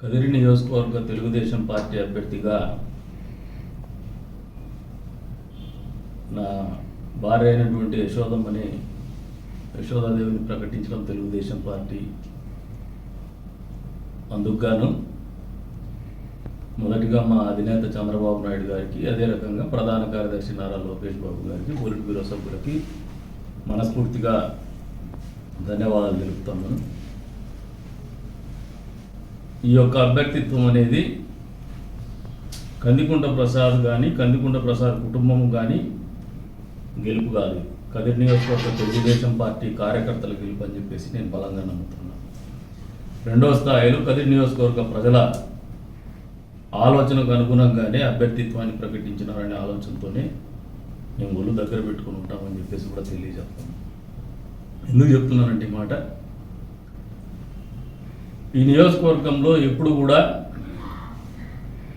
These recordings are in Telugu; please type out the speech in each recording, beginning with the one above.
కదిరి నియోజకవర్గ తెలుగుదేశం పార్టీ అభ్యర్థిగా నా భార్య అయినటువంటి యశోదమ్మని యశోదాదేవిని ప్రకటించడం తెలుగుదేశం పార్టీ అందుకుగాను మొదటిగా మా అధినేత చంద్రబాబు నాయుడు గారికి అదే రకంగా ప్రధాన కార్యదర్శి నారా లోకేష్ బాబు గారికి పోలిట్ బ్యూరో సభ్యులకి మనస్ఫూర్తిగా ధన్యవాదాలు తెలుపుతున్నాను. ఈ యొక్క అభ్యర్థిత్వం అనేది కందికుంట ప్రసాద్ కానీ కందికుంట ప్రసాద్ కుటుంబం కానీ గెలుపు కాదు. కదిరి నియోజకవర్గ తెలుగుదేశం పార్టీ కార్యకర్తల గెలుపు అని చెప్పేసి నేను బలంగా నమ్ముతున్నాను రెండవ స్థాయిలో కదిరి నియోజకవర్గ ప్రజల ఆలోచనకు అనుగుణంగానే అభ్యర్థిత్వాన్ని ప్రకటించినారనే ఆలోచనతోనే మేము ఒళ్ళు దగ్గర పెట్టుకుని ఉంటామని చెప్పేసి కూడా తెలియజేస్తాను. ఎందుకు చెప్తున్నానంటే మాట? ఈ నియోజకవర్గంలో ఎప్పుడు కూడా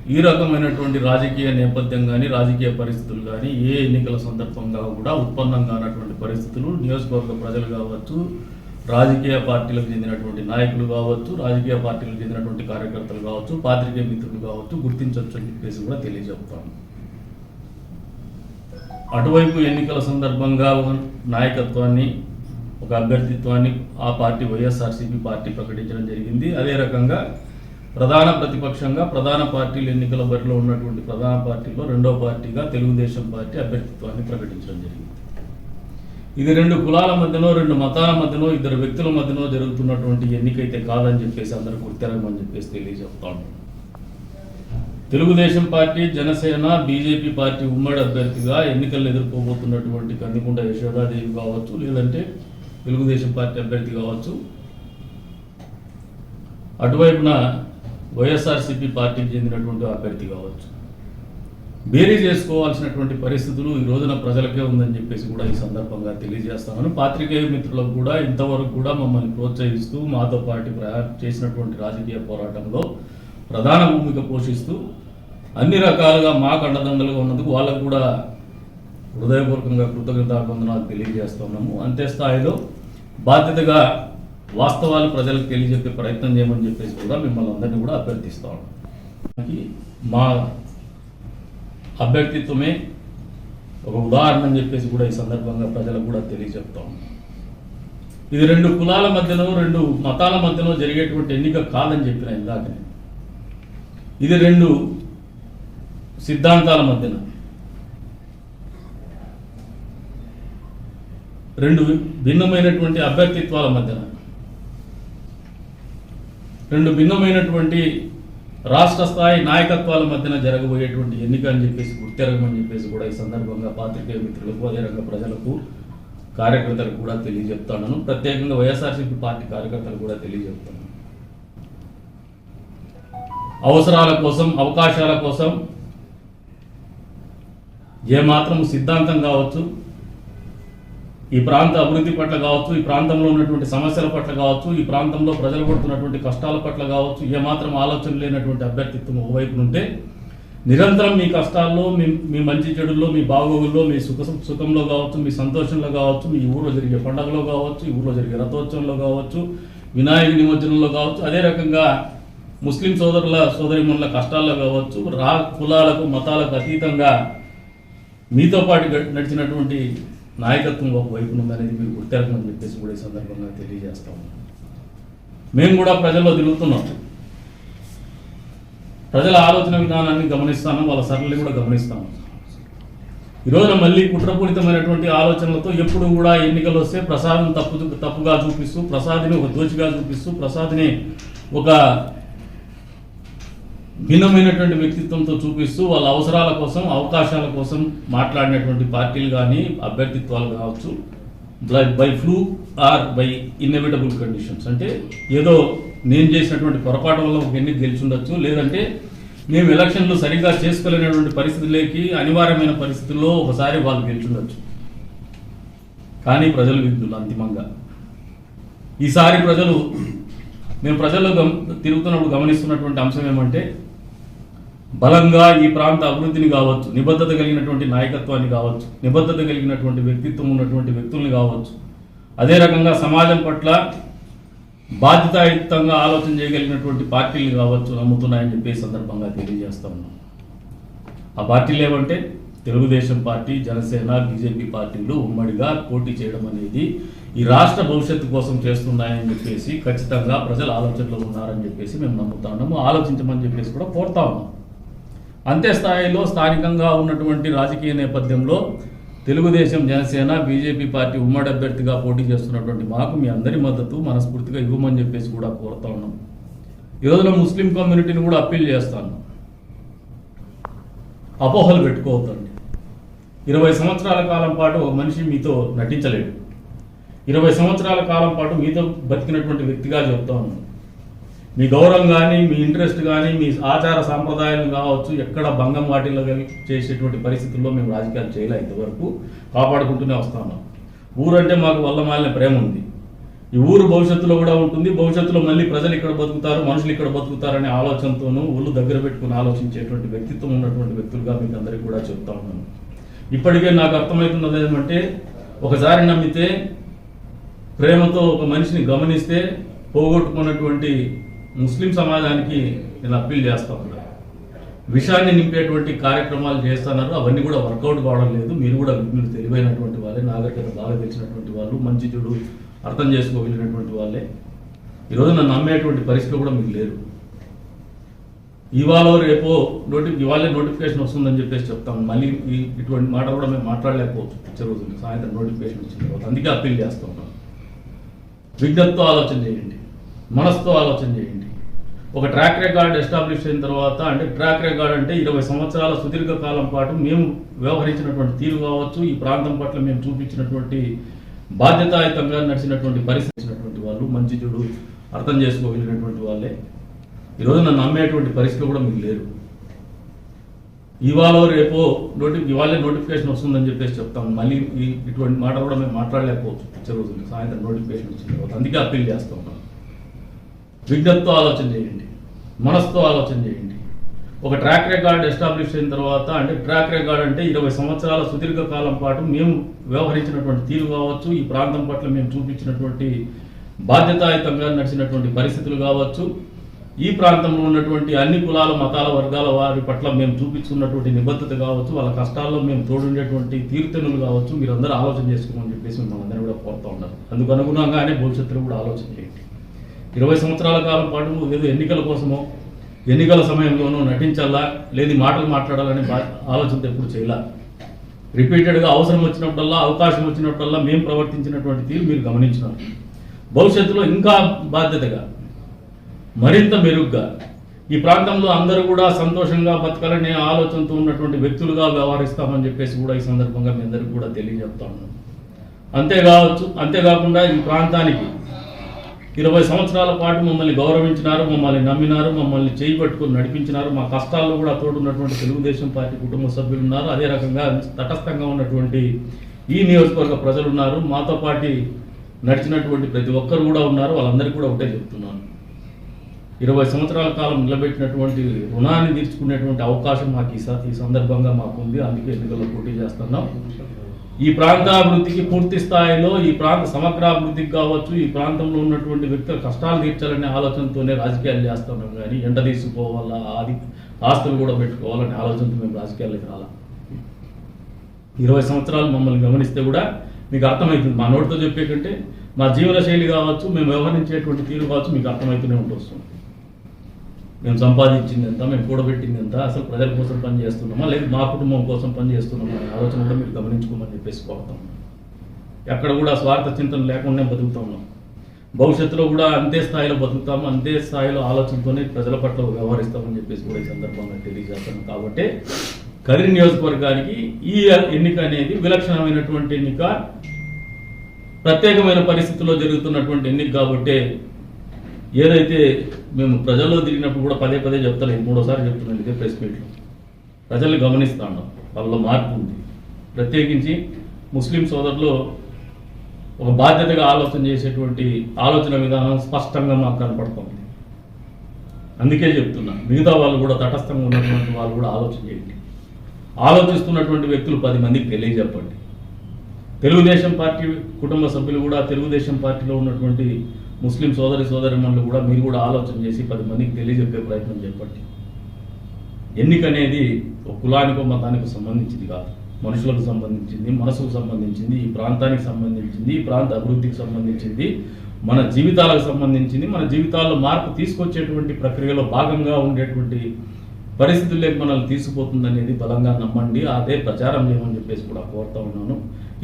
ఈ రకమైనటువంటి రాజకీయ నేపథ్యం కానీ రాజకీయ పరిస్థితులు కానీ ఏ ఎన్నికల సందర్భంగా కూడా ఉత్పన్నం కానటువంటి పరిస్థితులు నియోజకవర్గ ప్రజలు కావచ్చు రాజకీయ పార్టీలకు చెందినటువంటి నాయకులు కావచ్చు రాజకీయ పార్టీలకు చెందినటువంటి కార్యకర్తలు కావచ్చు పాత్రికేయ మిత్రులు కావచ్చు గుర్తించవచ్చు అని చెప్పేసి కూడా తెలియజెప్తాను అటువైపు ఎన్నికల సందర్భంగా నాయకత్వాన్ని ఒక అభ్యర్థిత్వాన్ని ఆ పార్టీ వైఎస్ఆర్సీపీ పార్టీ ప్రకటించడం జరిగింది. అదే రకంగా ప్రధాన ప్రతిపక్షంగా ప్రధాన పార్టీలు ఎన్నికల బరిలో ఉన్నటువంటి ప్రధాన పార్టీలో రెండో పార్టీగా తెలుగుదేశం పార్టీ అభ్యర్థిత్వాన్ని ప్రకటించడం జరిగింది. ఇది రెండు కులాల మధ్యనో రెండు మతాల మధ్యనో ఇద్దరు వ్యక్తుల మధ్యనో జరుగుతున్నటువంటి ఎన్నికైతే కాదని చెప్పేసి అందరూ గుర్తెరగమని చెప్పేసి తెలియజెప్తాను Telugu Desam party Janasena BJP party ఉమ్మడి అభ్యర్థిగా ఎన్నికలు ఎదుర్కోబోతున్నటువంటి కందికొండ యశోదాదేవి కావచ్చు లేదంటే తెలుగుదేశం పార్టీ అభ్యర్థి కావచ్చు. అటువైపున వైఎస్ఆర్సీపీ పార్టీకి చెందినటువంటి అభ్యర్థి కావచ్చు. బేరీ చేసుకోవాల్సినటువంటి పరిస్థితులు ఈ రోజున ప్రజలకే ఉందని చెప్పేసి కూడా ఈ సందర్భంగా తెలియజేస్తామని పాత్రికేయ మిత్రులకు కూడా ఇంతవరకు కూడా మమ్మల్ని ప్రోత్సహిస్తూ మాతో పాటు చేసినటువంటి రాజకీయ పోరాటంలో ప్రధాన భూమిక పోషిస్తూ అన్ని రకాలుగా మాకు అండదండలుగా ఉన్నందుకు వాళ్ళకు కూడా హృదయపూర్వకంగా కృతజ్ఞతాబంధనాలు తెలియజేస్తున్నాము అంతే స్థాయిలో బాధ్యతగా వాస్తవాలు ప్రజలకు తెలియజెప్పే ప్రయత్నం చేయమని చెప్పేసి కూడా మిమ్మల్ని అందరినీ కూడా అభ్యర్థిస్తాము మా అభ్యర్థిత్వమే ఒక ఉదాహరణ అని చెప్పేసి కూడా ఈ సందర్భంగా ప్రజలకు కూడా తెలియజెప్తాం ఇది రెండు కులాల మధ్యలో రెండు మతాల మధ్యలో జరిగేటువంటి ఎన్నిక కాదని చెప్పిన ఇందాక ఇది రెండు సిద్ధాంతాల మధ్యన. రెండు భిన్నమైనటువంటి అభ్యర్థిత్వాల మధ్యన. రెండు భిన్నమైనటువంటి రాష్ట్ర స్థాయి నాయకత్వాల మధ్యన జరగబోయేటువంటి ఎన్నిక అని చెప్పేసి గుర్తెరగమని చెప్పేసి కూడా ఈ సందర్భంగా పాత్రికేయ మిత్రులకు అదే రంగ ప్రజలకు కార్యకర్తలకు కూడా తెలియజెప్తాను ప్రత్యేకంగా వైఎస్ఆర్సీపీ పార్టీ కార్యకర్తలకు కూడా తెలియజెప్తాను. అవసరాల కోసం అవకాశాల కోసం ఏమాత్రం సిద్ధాంతం కావచ్చు ఈ ప్రాంత అభివృద్ధి పట్ల కావచ్చు ఈ ప్రాంతంలో ఉన్నటువంటి సమస్యల పట్ల కావచ్చు ఈ ప్రాంతంలో ప్రజలు పడుతున్నటువంటి కష్టాల పట్ల కావచ్చు ఏమాత్రం ఆలోచన లేనటువంటి అభ్యర్థిత్వం ఒకవైపు ఉంటే నిరంతరం మీ కష్టాల్లో మీ మీ మంచి చెడుల్లో మీ బాగోగుల్లో మీ సుఖ సుఖంలో కావచ్చు మీ సంతోషంలో కావచ్చు మీ ఊళ్ళో జరిగే పండుగలో కావచ్చు ఈ ఊళ్ళో జరిగే రథోత్సవంలో కావచ్చు వినాయక నిమజ్జనంలో కావచ్చు అదే రకంగా ముస్లిం సోదరుల సోదరిమణుల కష్టాల్లో కావచ్చు రా కులాలకు మతాలకు అతీతంగా మీతో పాటు గ- నడిచినటువంటి నాయకత్వం ఒక వైపు ఉందనేది మీరు గుర్తెరకమని చెప్పేసి కూడా ఈ సందర్భంగా తెలియజేస్తాము మేము కూడా ప్రజల్లో తిరుగుతున్నాం. ప్రజల ఆలోచన విధానాన్ని గమనిస్తాను వాళ్ళ సరళిని కూడా గమనిస్తాము ఈరోజు మళ్ళీ కుట్రపూరితమైనటువంటి ఆలోచనలతో ఎప్పుడు కూడా ఎన్నికలు వస్తే ప్రసాదం తప్పు తప్పుగా చూపిస్తూ ప్రసాదిని ఒక దోచిగా చూపిస్తూ ప్రసాదిని ఒక భిన్నమైనటువంటి వ్యక్తిత్వంతో చూపిస్తూ వాళ్ళ అవసరాల కోసం అవకాశాల కోసం మాట్లాడినటువంటి పార్టీలు కానీ అభ్యర్థిత్వాలు కావచ్చు by flu or by inevitable conditions. అంటే ఏదో నేను చేసినటువంటి పొరపాటు వల్ల ఒక ఎన్నిక గెలిచిండొచ్చు లేదంటే మేము ఎలక్షన్లు సరిగ్గా చేసుకోలేనటువంటి పరిస్థితులకి అనివార్యమైన పరిస్థితుల్లో ఒకసారి వాళ్ళు గెలిచిండొచ్చు. కానీ ప్రజలు విద్యులు అంతిమంగా. ఈసారి ప్రజలు మేము ప్రజల్లో గమ తిరుగుతున్నప్పుడు గమనిస్తున్నటువంటి అంశం ఏమంటే బలంగా ఈ ప్రాంత అభివృద్ధిని కావచ్చు నిబద్ధత కలిగినటువంటి నాయకత్వాన్ని కావచ్చు నిబద్ధత కలిగినటువంటి వ్యక్తిత్వం ఉన్నటువంటి వ్యక్తుల్ని కావచ్చు అదే రకంగా సమాజం పట్ల బాధ్యతాయుక్తంగా ఆలోచన చేయగలిగినటువంటి పార్టీలు కావచ్చు నమ్ముతున్నాయని చెప్పే సందర్భంగా తెలియజేస్తా ఉన్నాం. ఆ పార్టీలు ఏమంటే తెలుగుదేశం పార్టీ జనసేన బీజేపీ పార్టీలు ఉమ్మడిగా పోటీ చేయడం అనేది ఈ రాష్ట్ర భవిష్యత్తు కోసం చేస్తున్నాయని చెప్పేసి ఖచ్చితంగా ప్రజలు ఆలోచనలో ఉన్నారని చెప్పేసి మేము నమ్ముతా ఉన్నాము ఆలోచించమని చెప్పేసి కూడా కోరుతా ఉన్నాం. అంతే స్థాయిలో స్థానికంగా ఉన్నటువంటి రాజకీయ నేపథ్యంలో తెలుగుదేశం జనసేన బీజేపీ పార్టీ ఉమ్మడి అభ్యర్థిగా పోటీ చేస్తున్నటువంటి మాకు మీ అందరి మద్దతు మనస్ఫూర్తిగా ఇవ్వమని చెప్పేసి కూడా కోరుతా ఉన్నాం. ఈ రోజున ముస్లిం కమ్యూనిటీని కూడా అప్పీల్ చేస్తాను. అపోహలు పెట్టుకోవద్దండి. ఇరవై సంవత్సరాల కాలం పాటు ఒక మనిషి మీతో నటించలేడు. ఇరవై సంవత్సరాల కాలం పాటు మీతో బతికినటువంటి వ్యక్తిగా చెప్తా ఉన్నాను. మీ గౌరవం కానీ మీ ఇంట్రెస్ట్ కానీ మీ ఆచార సాంప్రదాయాలు కావచ్చు ఎక్కడ భంగం వాటిల్లో చేసేటువంటి పరిస్థితుల్లో మేము రాజకీయాలు చేయలే ఇంతవరకు. కాపాడుకుంటూనే వస్తున్నాం ఊరంటే మాకు వల్లమాలిన ప్రేమ ఉంది. ఈ ఊరు భవిష్యత్తులో కూడా ఉంటుంది. భవిష్యత్తులో మళ్ళీ ప్రజలు ఇక్కడ బతుకుతారు మనుషులు ఇక్కడ బతుకుతారనే ఆలోచనతోనూ ఒళ్ళు దగ్గర పెట్టుకుని ఆలోచించేటువంటి వ్యక్తిత్వం ఉన్నటువంటి వ్యక్తులుగా మీకు అందరికీ కూడా చెప్తా ఉన్నాను. ఇప్పటికే నాకు అర్థమవుతున్నది ఏమంటే ఒకసారి నమ్మితే ప్రేమతో ఒక మనిషిని గమనిస్తే పోగొట్టుకున్నటువంటి ముస్లిం సమాజానికి నేను అప్పీల్ చేస్తా ఉన్నాను విషాన్ని నింపేటువంటి కార్యక్రమాలు చేస్తున్నారు. అవన్నీ కూడా వర్కౌట్ కావడం లేదు. మీరు కూడా మీరు తెలివైనటువంటి వాళ్ళే నాగరికత బాగా తెలిసినటువంటి వాళ్ళు మంచి చెడు అర్థం చేసుకోగలిగినటువంటి వాళ్ళే. ఈరోజు నన్ను నమ్మేటువంటి పరిస్థితి కూడా మీకు లేరు. ఇవాళ రేపో నోటి ఇవాళే నోటిఫికేషన్ వస్తుందని చెప్పేసి చెప్తాం. మళ్ళీ ఇటువంటి మాట కూడా మేము మాట్లాడలేకపోవచ్చు పిక్చర్ రోజు సాయంత్రం నోటిఫికేషన్ వచ్చిన తర్వాత. అందుకే అప్పీల్ చేస్తూ ఉన్నాం విజ్ఞతతో ఆలోచన చేయండి. మనసుతో ఆలోచన చేయండి. ఒక ట్రాక్ రికార్డ్ ఎస్టాబ్లిష్ అయిన తర్వాత అంటే ట్రాక్ రికార్డ్ అంటే ఇరవై సంవత్సరాల సుదీర్ఘ కాలం పాటు మేము వ్యవహరించినటువంటి తీరు కావచ్చు ఈ ప్రాంతం పట్ల మేము చూపించినటువంటి బాధ్యతాయుతంగా నడిచినటువంటి పరిస్థితి వాళ్ళు మంచి చెడు అర్థం చేసుకోగలిగినటువంటి వాళ్ళే. ఈరోజు నన్ను నమ్మేటువంటి పరిస్థితి కూడా మీకు లేరు. ఇవాళ రేపో నోటి ఇవాళ నోటిఫికేషన్ వస్తుందని చెప్పేసి చెప్తాం. మళ్ళీ ఈ ఇటువంటి మాట కూడా మేము మాట్లాడలేకపోవచ్చు. వచ్చే సాయంత్రం నోటిఫికేషన్ వచ్చిన తర్వాత. అందుకే అప్పీల్ చేస్తాం ఉన్నాం ఆలోచన చేయండి. మనసుతో ఆలోచన చేయండి. ఒక ట్రాక్ రికార్డ్ ఎస్టాబ్లిష్ అయిన తర్వాత అంటే ట్రాక్ రికార్డ్ అంటే ఇరవై సంవత్సరాల సుదీర్ఘ కాలం పాటు మేము వ్యవహరించినటువంటి తీరు కావచ్చు ఈ ప్రాంతం పట్ల మేము చూపించినటువంటి బాధ్యతాయుతంగా నడిచినటువంటి పరిస్థితులు కావచ్చు ఈ ప్రాంతంలో ఉన్నటువంటి అన్ని కులాల మతాల వర్గాల వారి పట్ల మేము చూపించుకున్నటువంటి నిబద్ధత కావచ్చు వాళ్ళ కష్టాల్లో మేము తోడుండేటువంటి తీర్థనులు కావచ్చు మీరందరూ ఆలోచన చేసుకోమని చెప్పేసి మిమ్మల్ని అందరూ కూడా కోరుతా ఉన్నారు. అందుకు అనుగుణంగానే భవిష్యత్తులో కూడా ఆలోచన చేయండి. ఇరవై సంవత్సరాల కాలం పాటు ఏదో ఎన్నికల కోసమో ఎన్నికల సమయంలోనూ నటించాలా లేని మాటలు మాట్లాడాలని బా ఆలోచనతో ఎప్పుడు చేయాల? రిపీటెడ్గా అవసరం వచ్చినప్పుడల్లా అవకాశం వచ్చినప్పుడల్లా మేము ప్రవర్తించినటువంటి తీరు మీరు గమనించినారు. భవిష్యత్తులో ఇంకా బాధ్యతగా మరింత మెరుగ్గా ఈ ప్రాంతంలో అందరూ కూడా సంతోషంగా బతకాలనే ఆలోచనతో ఉన్నటువంటి వ్యక్తులుగా వ్యవహరిస్తామని చెప్పేసి కూడా ఈ సందర్భంగా మీ అందరికీ కూడా తెలియజెప్తా ఉన్నాం అంతేకావచ్చు అంతేకాకుండా ఈ ప్రాంతానికి ఇరవై సంవత్సరాల పాటు మమ్మల్ని గౌరవించినారు మమ్మల్ని నమ్మినారు మమ్మల్ని చేయి పట్టుకుని నడిపించినారు. మా కష్టాల్లో కూడా తోడున్నటువంటి తెలుగుదేశం పార్టీ కుటుంబ సభ్యులు ఉన్నారు అదే రకంగా తటస్థంగా ఉన్నటువంటి ఈ నియోజకవర్గ ప్రజలు ఉన్నారు మాతో పాటు నడిచినటువంటి ప్రతి ఒక్కరు కూడా ఉన్నారు. వాళ్ళందరికీ కూడా ఒకటే చెప్తున్నాను. ఇరవై సంవత్సరాల కాలం నిలబెట్టినటువంటి రుణాన్ని తీర్చుకునేటువంటి అవకాశం మాకు ఈ ఈ సందర్భంగా మాకు ఉంది అందుకే ఎన్నికల్లో పోటీ చేస్తున్నాం. ఈ ప్రాంతాభివృద్ధికి పూర్తి స్థాయిలో ఈ ప్రాంత సమగ్రాభివృద్ధికి కావచ్చు ఈ ప్రాంతంలో ఉన్నటువంటి వ్యక్తుల కష్టాలు తీర్చాలనే ఆలోచనతోనే రాజకీయాలు చేస్తున్నాం కానీ ఎండ తీసుకోవాలా ఆది ఆస్తులు కూడా పెట్టుకోవాలనే ఆలోచనతో మేము రాజకీయాల్లోకి రాలా. ఇరవై సంవత్సరాలు మమ్మల్ని గమనిస్తే కూడా మీకు అర్థమవుతుంది. మా నోటితో చెప్పే కంటే మా జీవన శైలి కావచ్చు మేము వ్యవహరించేటువంటి తీరు కావచ్చు మీకు అర్థమవుతూనే ఉంటుంది. మేము సంపాదించింది ఎంత మేము కూడబెట్టింది ఎంత అసలు ప్రజల కోసం పని చేస్తున్నామా లేదు మా కుటుంబం కోసం పని చేస్తున్నామా అనే ఆలోచన కూడా మీరు గమనించుకోమని చెప్పేసి కోరుతాం. ఎక్కడ కూడా స్వార్థ చింతన లేకుండా బతుకుతా ఉన్నాం భవిష్యత్తులో కూడా అంతే స్థాయిలో బతుకుతాము అంతే స్థాయిలో ఆలోచనతోనే ప్రజల పట్ల వ్యవహరిస్తామని చెప్పేసి కూడా ఈ సందర్భంగా తెలియజేస్తాను కాబట్టి కదిరి నియోజకవర్గానికి ఈ ఎన్నిక అనేది విలక్షణమైనటువంటి ఎన్నిక. ప్రత్యేకమైన పరిస్థితుల్లో జరుగుతున్నటువంటి ఎన్నిక కాబట్టి ఏదైతే మేము ప్రజల్లో తిరిగినప్పుడు కూడా పదే పదే చెప్తాను ఇది మూడోసారి చెప్తున్నాను ఇదే ప్రెస్ మీట్లో ప్రజల్ని గమనిస్తా ఉన్నాం. వాళ్ళలో మార్పు ఉంది. ప్రత్యేకించి ముస్లిం సోదరులు ఒక బాధ్యతగా ఆలోచన చేసేటువంటి ఆలోచన విధానం స్పష్టంగా మాకు కనపడుతుంది. అందుకే చెప్తున్నా మిగతా వాళ్ళు కూడా తటస్థంగా ఉన్నటువంటి వాళ్ళు కూడా ఆలోచన చేయండి. ఆలోచిస్తున్నటువంటి వ్యక్తులు పది మందికి తెలియజెప్పండి. తెలుగుదేశం పార్టీ కుటుంబ సభ్యులు కూడా తెలుగుదేశం పార్టీలో ఉన్నటువంటి ముస్లిం సోదరి సోదరిమణులు కూడా మీరు కూడా ఆలోచన చేసి పది మందికి తెలియజెప్పే ప్రయత్నం చేపట్టి. ఎన్నిక అనేది ఒక కులానికో మతానికి సంబంధించింది కాదు. మనుషులకు సంబంధించింది మనసుకు సంబంధించింది ఈ ప్రాంతానికి సంబంధించింది ఈ ప్రాంత అభివృద్ధికి సంబంధించింది మన జీవితాలకు సంబంధించింది మన జీవితాల్లో మార్పు తీసుకొచ్చేటువంటి ప్రక్రియలో భాగంగా ఉండేటువంటి పరిస్థితుల్లోకి మనల్ని తీసుకుపోతుంది అనేది బలంగా నమ్మండి. అదే ప్రచారం చేయమని చెప్పేసి కూడా కోరుతా ఉన్నాను.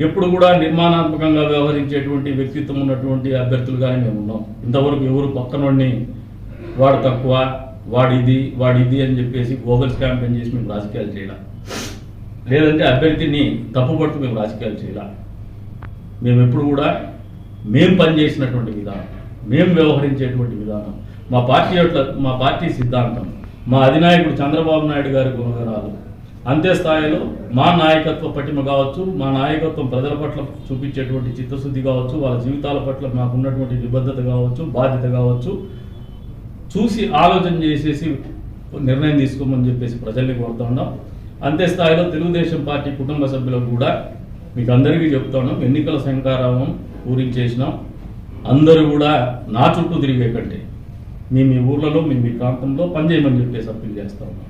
ఎప్పుడు కూడా నిర్మాణాత్మకంగా వ్యవహరించేటువంటి వ్యక్తిత్వం ఉన్నటువంటి అభ్యర్థులుగానే మేము ఉన్నాం. ఇంతవరకు ఎవరు పక్కనోడిని వాడు తక్కువ వాడిది వాడిది అని చెప్పేసి గోగల్స్ క్యాంపెయిన్ చేసి మేము రాజకీయాలు చేయాలి. లేదంటే అభ్యర్థిని తప్పుపడుతూ మేము రాజకీయాలు చేయాలి. మేము ఎప్పుడు కూడా మేము పనిచేసినటువంటి విధానం మేము వ్యవహరించేటువంటి విధానం మా పార్టీ యొక్క మా పార్టీ సిద్ధాంతం మా అధినాయకుడు చంద్రబాబు నాయుడు గారి గుణగణాలు. అంతే స్థాయిలో మా నాయకత్వ పటిమ కావచ్చు మా నాయకత్వం ప్రజల పట్ల చూపించేటువంటి చిత్తశుద్ధి కావచ్చు వాళ్ళ జీవితాల పట్ల మాకు ఉన్నటువంటి నిబద్ధత కావచ్చు బాధ్యత కావచ్చు. చూసి ఆలోచన చేసేసి నిర్ణయం తీసుకోమని చెప్పేసి ప్రజల్ని కోరుతా ఉన్నాం. అంతే స్థాయిలో తెలుగుదేశం పార్టీ కుటుంబ సభ్యులకు కూడా మీకు అందరికీ చెప్తాను ఎన్నికల శంకారావం పూరించేసినాం అందరూ కూడా నా చుట్టూ తిరిగే కంటే మీ మీ ఊర్లలో మీ మీ ప్రాంతంలో పనిచేయమని చెప్పేసి అప్పీల్ చేస్తా ఉన్నాం.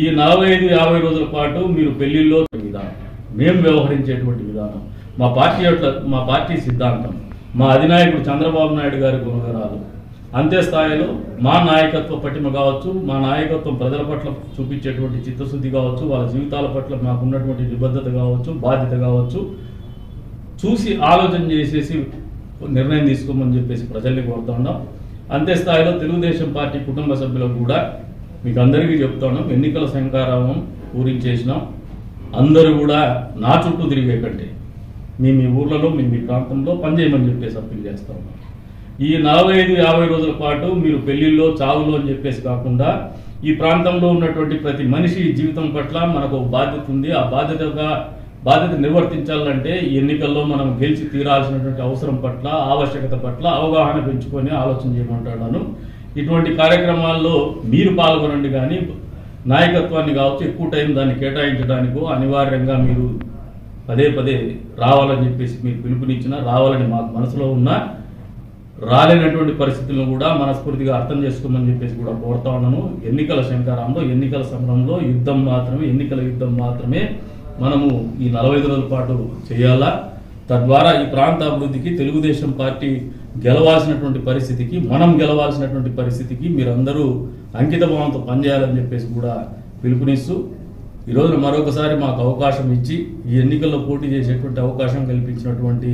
ఈ నలభై ఐదు యాభై రోజుల పాటు మీరు పెళ్ళిలో విధానం మేము వ్యవహరించేటువంటి విధానం మా పార్టీ యొక్క మా పార్టీ సిద్ధాంతం మా అధినాయకుడు చంద్రబాబు నాయుడు గారి గుణగణాలు అంతే స్థాయిలో మా నాయకత్వ పటిమ కావచ్చు మా నాయకత్వం ప్రజల పట్ల చూపించేటువంటి చిత్తశుద్ధి కావచ్చు వాళ్ళ జీవితాల పట్ల మాకున్నటువంటి నిబద్ధత కావచ్చు బాధ్యత కావచ్చు చూసి ఆలోచన చేసేసి నిర్ణయం తీసుకోమని చెప్పేసి ప్రజల్ని కోరుతా ఉన్నాం. అంతే స్థాయిలో తెలుగుదేశం పార్టీ కుటుంబ సభ్యులకు కూడా మీకు అందరికీ చెప్తాను ఎన్నికల శంకారామం పూరించేసినాం. అందరూ కూడా నా చుట్టూ తిరిగే కంటే మీ మీ ఊర్లలో మీ మీ ప్రాంతంలో పనిచేయమని చెప్పేసి అప్పీల్ చేస్తా ఉన్నాం. ఈ నలభై ఐదు యాభై రోజుల పాటు మీరు పెళ్ళిల్లో చావులో అని చెప్పేసి కాకుండా ఈ ప్రాంతంలో ఉన్నటువంటి ప్రతి మనిషి జీవితం పట్ల మనకు ఒక బాధ్యత ఉంది. ఆ బాధ్యతగా బాధ్యత నిర్వర్తించాలంటే ఎన్నికల్లో మనం గెలిచి తీరాల్సినటువంటి అవసరం పట్ల ఆవశ్యకత పట్ల అవగాహన పెంచుకొని ఆలోచన చేయమంటాను ఇటువంటి కార్యక్రమాల్లో మీరు పాల్గొనండి కానీ నాయకత్వాన్ని కావచ్చు ఎక్కువ టైం దాన్ని కేటాయించడానికో అనివార్యంగా మీరు పదే పదే రావాలని చెప్పేసి మీరు పిలుపునిచ్చిన రావాలని మాకు మనసులో ఉన్న రాలేనటువంటి పరిస్థితులను కూడా మనస్ఫూర్తిగా అర్థం చేసుకోమని చెప్పేసి కూడా కోరుతా ఉన్నాను. ఎన్నికల శంకారంలో ఎన్నికల సమరంలో యుద్ధం మాత్రమే ఎన్నికల యుద్ధం మాత్రమే మనము ఈ నలభై రోజుల పాటు చేయాలా? తద్వారా ఈ ప్రాంత అభివృద్ధికి తెలుగుదేశం పార్టీ గెలవాల్సినటువంటి పరిస్థితికి మనం గెలవాల్సినటువంటి పరిస్థితికి మీరందరూ అంకిత భావంతో పనిచేయాలని చెప్పేసి కూడా పిలుపునిస్తూ ఈ మరొకసారి మాకు అవకాశం ఇచ్చి ఈ ఎన్నికల్లో పోటీ చేసేటువంటి అవకాశం కల్పించినటువంటి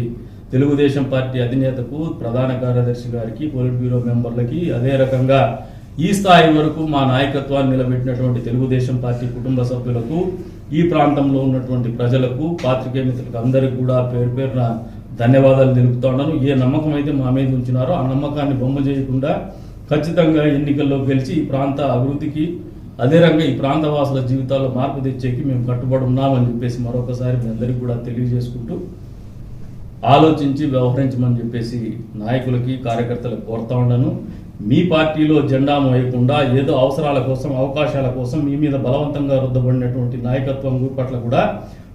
తెలుగుదేశం పార్టీ అధినేతకు ప్రధాన కార్యదర్శి గారికి పోలిట్ బ్యూరో మెంబర్లకి అదే రకంగా ఈ స్థాయి వరకు మా నాయకత్వాన్ని నిలబెట్టినటువంటి తెలుగుదేశం పార్టీ కుటుంబ సభ్యులకు ఈ ప్రాంతంలో ఉన్నటువంటి ప్రజలకు పాత్రికేయ మిత్రులకు అందరికీ కూడా పేరు పేరున ధన్యవాదాలు తెలుపుతా ఉన్నాను. ఏ నమ్మకం అయితే మా మీద ఉంచినారో ఆ నమ్మకాన్ని బొమ్మ చేయకుండా ఖచ్చితంగా ఎన్నికల్లో గెలిచి ఈ ప్రాంత అభివృద్ధికి అదే రకంగా ఈ ప్రాంత వాసుల జీవితాల్లో మార్పు తెచ్చేకి మేము కట్టుబడి ఉన్నామని చెప్పేసి మరొకసారి మీ అందరికీ కూడా తెలియజేసుకుంటూ ఆలోచించి వ్యవహరించమని చెప్పేసి నాయకులకి కార్యకర్తలకు కోరుతా ఉన్నాను. మీ పార్టీలో జెండా మోయకుండా ఏదో అవసరాల కోసం అవకాశాల కోసం మీ మీద బలవంతంగా రుద్దబడినటువంటి నాయకత్వం పట్ల కూడా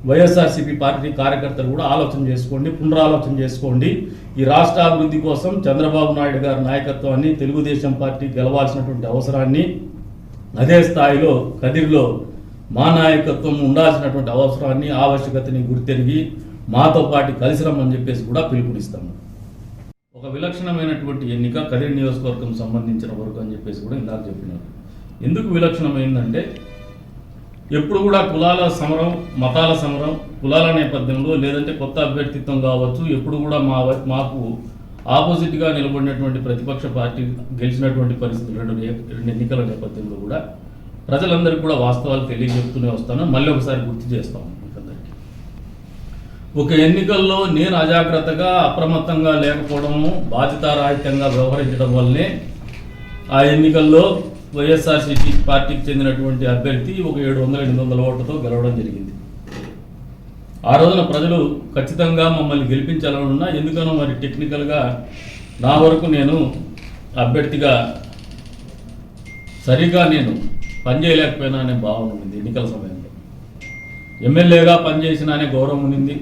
వైఎస్ఆర్సీపీ పార్టీ కార్యకర్తలు కూడా ఆలోచన చేసుకోండి పునరాలోచన చేసుకోండి. ఈ రాష్ట్ర అభివృద్ధి కోసం చంద్రబాబు నాయుడు గారి నాయకత్వాన్ని తెలుగుదేశం పార్టీ గెలవాల్సినటువంటి అవసరాన్ని అదే స్థాయిలో కదిరిలో మా నాయకత్వం ఉండాల్సినటువంటి అవసరాన్ని ఆవశ్యకతని గుర్తెరిగి మాతో పాటు కలిసి రమ్మని చెప్పేసి కూడా పిలుపునిస్తాము. ఒక విలక్షణమైనటువంటి ఎన్నిక కదిరి నియోజకవర్గం సంబంధించిన వరకు అని చెప్పేసి కూడా ఇందాక చెప్పినారు. ఎందుకు విలక్షణమైందంటే ఎప్పుడు కూడా కులాల సమరం మతాల సమరం కులాల నేపథ్యంలో లేదంటే కొత్త అభ్యర్థిత్వం కావచ్చు ఎప్పుడు కూడా మా మాకు ఆపోజిట్గా నిలబడినటువంటి ప్రతిపక్ష పార్టీ గెలిచినటువంటి పరిస్థితులు రెండు రెండు ఎన్నికల నేపథ్యంలో కూడా ప్రజలందరికీ కూడా వాస్తవాలు తెలియజెప్తూనే వస్తాను. మళ్ళీ ఒకసారి గుర్తు చేస్తాము ఒక ఎన్నికల్లో నేను అజాగ్రత్తగా అప్రమత్తంగా లేకపోవడము బాధ్యతారాహిత్యంగా వ్యవహరించడం వల్లనే ఆ ఎన్నికల్లో వైఎస్ఆర్సీపీ పార్టీకి చెందినటువంటి అభ్యర్థి ఒక ఏడు వందల ఎనిమిది వందల ఓట్లతో గెలవడం జరిగింది. ఆ రోజున ప్రజలు ఖచ్చితంగా మమ్మల్ని గెలిపించాలనున్నా ఎందుకనో మరి టెక్నికల్గా నా వరకు నేను అభ్యర్థిగా సరిగా నేను పనిచేయలేకపోయినా అనే భావన ఉంది ఎన్నికల సమయంలో. ఎమ్మెల్యేగా పనిచేసిన అనే గౌరవం ఉంది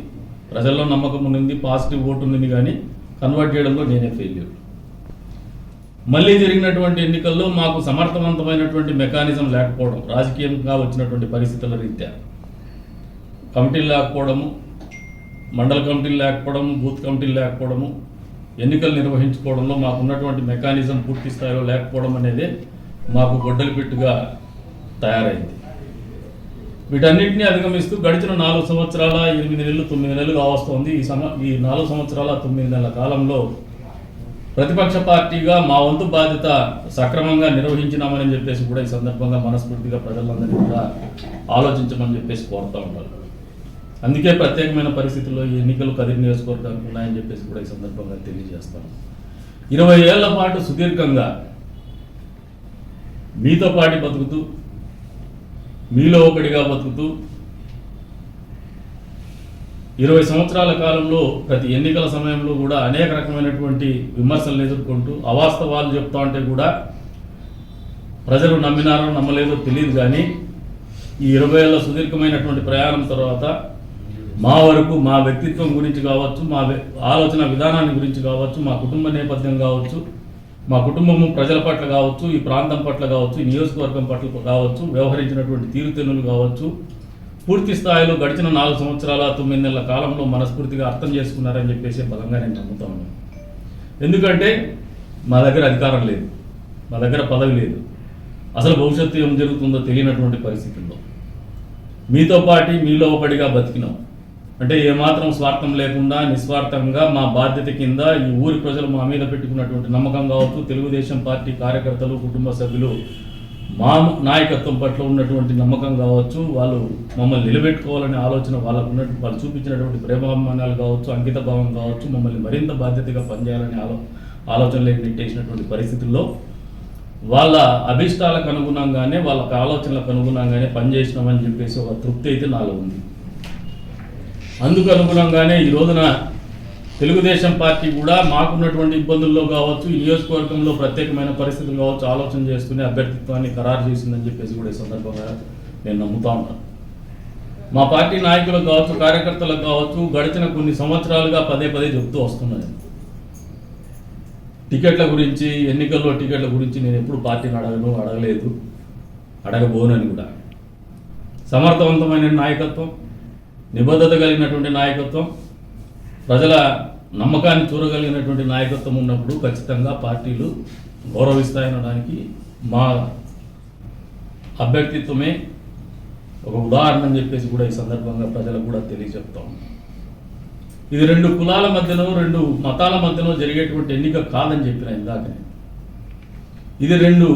ప్రజల్లో నమ్మకం ఉండింది పాజిటివ్ ఓటు ఉంది కానీ కన్వర్ట్ చేయడంలో నేనే ఫెయిల్యూర్ మళ్ళీ జరిగినటువంటి ఎన్నికల్లో మాకు సమర్థవంతమైనటువంటి మెకానిజం లేకపోవడం రాజకీయంగా వచ్చినటువంటి పరిస్థితుల రీత్యా. కమిటీలు లేకపోవడము మండల కమిటీలు లేకపోవడము బూత్ కమిటీలు లేకపోవడము ఎన్నికలు నిర్వహించుకోవడంలో మాకు ఉన్నటువంటి మెకానిజం పూర్తి స్థాయిలో లేకపోవడం అనేది మాకు గొడ్డలి పెట్టుగా తయారైంది. వీటన్నింటినీ అధిగమిస్తూ గడిచిన నాలుగు సంవత్సరాల ఎనిమిది నెలలు తొమ్మిది నెలలు కావస్తోంది ఈ సమ ఈ నాలుగు సంవత్సరాల తొమ్మిది నెలల కాలంలో ప్రతిపక్ష పార్టీగా మా వంతు బాధ్యత సక్రమంగా నిర్వహించినామని చెప్పేసి కూడా ఈ సందర్భంగా మనస్ఫూర్తిగా ప్రజలందరినీ కూడా ఆలోచించమని చెప్పేసి కోరుతూ ఉంటారు. అందుకే ప్రత్యేకమైన పరిస్థితుల్లో ఈ ఎన్నికలు కదిరి నియోజకవర్గానికి ఉన్నాయని చెప్పేసి కూడా ఈ సందర్భంగా తెలియజేస్తాను ఇరవై ఏళ్ళ పాటు సుదీర్ఘంగా మీతో పాటు బతుకుతూ మీలో ఒకటిగా బతుకుతూ ఇరవై సంవత్సరాల కాలంలో ప్రతి ఎన్నికల సమయంలో కూడా అనేక రకమైనటువంటి విమర్శలను ఎదుర్కొంటూ అవాస్తవాలు చెప్తా ఉంటే కూడా ప్రజలు నమ్మినారో నమ్మలేదో తెలియదు కానీ ఈ ఇరవై ఏళ్ళ సుదీర్ఘమైనటువంటి ప్రయాణం తర్వాత మా వరకు మా వ్యక్తిత్వం గురించి కావచ్చు మా ఆలోచన విధానాన్ని గురించి కావచ్చు మా కుటుంబ నేపథ్యం కావచ్చు మా కుటుంబము ప్రజల పట్ల కావచ్చు ఈ ప్రాంతం పట్ల కావచ్చు ఈ నియోజకవర్గం పట్ల కావచ్చు వ్యవహరించినటువంటి తీరుతెన్నులు కావచ్చు పూర్తి స్థాయిలో గడిచిన నాలుగు సంవత్సరాల తొమ్మిది నెలల కాలంలో మనస్ఫూర్తిగా అర్థం చేసుకున్నారని చెప్పేసి బలంగా నేను నమ్ముతా ఉన్నాను. ఎందుకంటే మా దగ్గర అధికారం లేదు మా దగ్గర పదవి లేదు. అసలు భవిష్యత్తు ఏం జరుగుతుందో తెలియనటువంటి పరిస్థితుల్లో. మీతో పాటి మీలో ఒకటిగా బతికినాం. అంటే ఏమాత్రం స్వార్థం లేకుండా నిస్వార్థంగా మా బాధ్యత కింద ఈ ఊరి ప్రజలు మా మీద పెట్టుకున్నటువంటి నమ్మకం కావచ్చు తెలుగుదేశం పార్టీ కార్యకర్తలు కుటుంబ సభ్యులు మా నాయకత్వం పట్ల ఉన్నటువంటి నమ్మకం కావచ్చు వాళ్ళు మమ్మల్ని నిలబెట్టుకోవాలనే ఆలోచన వాళ్ళకు ఉన్న వాళ్ళు చూపించినటువంటి ప్రేమాభిమానాలు కావచ్చు అంకిత భావం కావచ్చు మమ్మల్ని మరింత బాధ్యతగా పనిచేయాలనే ఆలో ఆలోచనలకు నెట్టేసినటువంటి పరిస్థితుల్లో వాళ్ళ అభిష్టాలకు అనుగుణంగానే వాళ్ళ ఆలోచనలకు అనుగుణంగానే పనిచేసినామని చెప్పేసి ఒక తృప్తి అయితే నాలో ఉంది. అందుకు అనుగుణంగానే ఈ రోజున తెలుగుదేశం పార్టీ కూడా మాకున్నటువంటి ఇబ్బందుల్లో కావచ్చు ఈ నియోజకవర్గంలో ప్రత్యేకమైన పరిస్థితులు కావచ్చు ఆలోచన చేసుకుని అభ్యర్థిత్వాన్ని ఖరారు చేసిందని చెప్పేసి కూడా ఈ సందర్భంగా నేను నమ్ముతా ఉన్నాను మా పార్టీ నాయకులకు కావచ్చు కార్యకర్తలకు కావచ్చు గడిచిన కొన్ని సంవత్సరాలుగా పదే పదే చెబుతూ వస్తున్నాను టికెట్ల గురించి ఎన్నికల్లో టికెట్ల గురించి నేను ఎప్పుడు పార్టీని అడగను అడగలేదు అడగబోనని కూడా. సమర్థవంతమైన నాయకత్వం నిబద్ధత కలిగినటువంటి నాయకత్వం ప్రజల నమ్మకాన్ని చూరగలిగినటువంటి నాయకత్వం ఉన్నప్పుడు ఖచ్చితంగా పార్టీలు గౌరవిస్తాయనడానికి మా అభ్యర్థిత్వమే ఒక ఉదాహరణ అని చెప్పేసి కూడా ఈ సందర్భంగా ప్రజలకు కూడా తెలియజెప్తాం. ఇది రెండు కులాల మధ్యలో రెండు మతాల మధ్యలో జరిగేటువంటి ఎన్నిక కాదని చెప్పిన ఇందాకనే. ఇది రెండు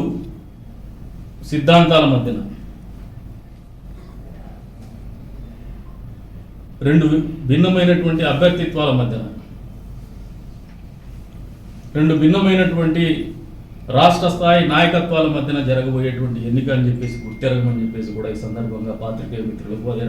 సిద్ధాంతాల మధ్యన. రెండు భిన్నమైనటువంటి అభ్యర్థిత్వాల మధ్యన. రెండు భిన్నమైనటువంటి రాష్ట్ర స్థాయి నాయకత్వాల మధ్యన జరగబోయేటువంటి ఎన్నిక అని చెప్పేసి గుర్తెరగమని చెప్పేసి కూడా ఈ సందర్భంగా పాత్రికేయ మిత్రులకు అదే